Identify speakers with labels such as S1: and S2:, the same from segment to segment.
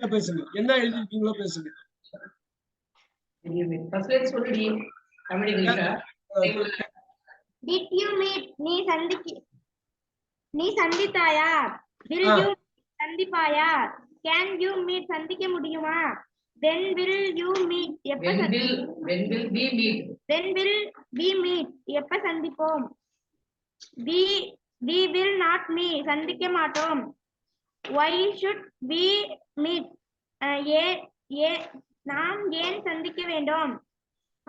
S1: பேசுங்க. என்ன எழுதிருக்கீங்களோ பேசுங்க.
S2: டிட் யூ மீட் நீ சந்திக்கி நீ சந்தித்தாயா? Will
S1: ah.
S2: யூ சந்திப்பாயா? கேன் யூ மீட் சந்திக்க முடியுமா? when will you meet எப்ப
S3: when will when will we meet
S2: when will we meet எப்ப சந்திப்போம்? we we will not meet சந்திக்க மாட்டோம். Why should we meet? அஹ், ஏ ஏ நாம் ஏன் சந்திக்க வேண்டும்?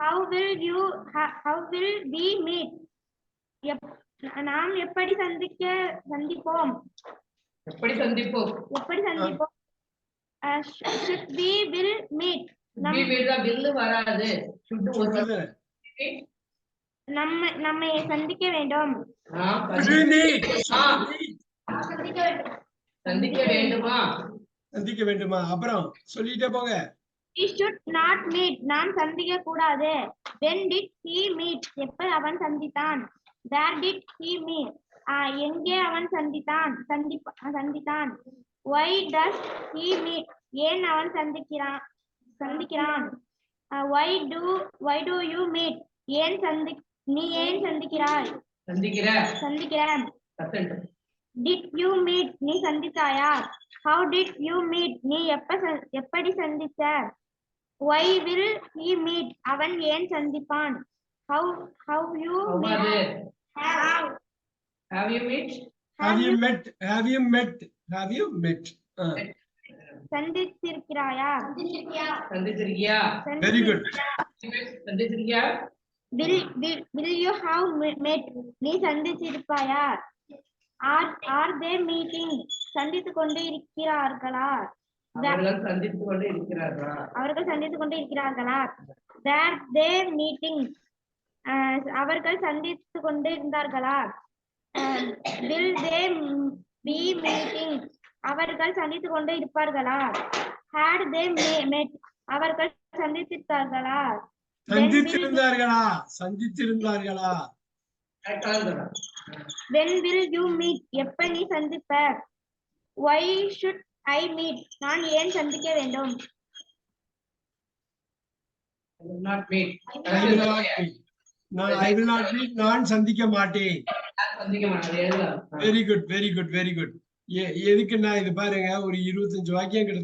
S2: How will you ho- how will we meet? எப்- நாம் எப்படி சந்திக்க சந்திப்போம்?
S3: எப்படி சந்திப்போம்?
S2: எப்படி சந்திப்போம்? அஹ், should we will meet? நம்
S3: we meet தான் will வராது.
S2: நம்ம நம்மை சந்திக்க வேண்டும். சந்திக்க வேண்டும்
S3: சந்திக்க வேண்டுமா?
S1: சந்திக்க வேண்டுமா? அப்புறம் சொல்லிட்டே போங்க.
S2: We should not meet. நாம் சந்திக்க கூடாது. When did he meet? எப்ப அவன் சந்தித்தான்? Where did he meet? ஆஹ் எங்கே அவன் சந்தித்தான்? சந்திப்ப சந்தித்தான். Why does he meet? ஏன் அவன் சந்திக்கிறான்? சந்திக்கிறான் why do why do you meet? ஏன் சந்தி நீ ஏன் சந்திக்கிறாய்?
S3: சந்திக்கிற
S2: சந்திக்கிறேன்.
S3: பர்சன்ட்
S2: did you meet நீ சந்தித்தாயா how did you meet நீ எப்ப சந்- எப்படி சந்தித்த why will he meet அவன் ஏன் சந்திப்பான் how how you
S3: அவ்வாறு
S2: meet how
S3: have you meet
S1: have you met have you met have you met ah,
S2: சந்தித்திருக்கிறாயா
S3: சந்திச்சிருக்கியா
S1: very good
S3: சந்திச்சிருக்கியா
S2: will will will you have me- met நீ சந்திச்சிருப்பாயா are are they meeting சந்தித்துக் கொண்டு இருக்கிறார்களா
S3: அவர்கள் சந்தித்துக் கொண்டு இருக்கிறார்களா?
S2: அவர்கள் சந்தித்துக் கொண்டு இருக்கிறார்களா? Where they meeting. அவர்கள் சந்தித்துக் கொண்டு இருந்தார்களா? Will they be meeting. அவர்கள் சந்தித்துக் கொண்டு இருப்பார்களா? ஹேட் தே met அவர்கள் will-
S1: சந்தித்திருந்தார்களா? சந்தித்திருந்தார்களா?
S2: When will you meet? எப்ப நீ சந்திப்ப? Why should I meet? நான் ஏன் சந்திக்க வேண்டும்?
S3: Not meet.
S1: I will not meet. நான் I will not meet. நான் சந்திக்க மாட்டேன். Very good very good very good எதுக்குன்னா இது பாருங்க ஒரு இருபத்தஞ்சு வாக்கியம்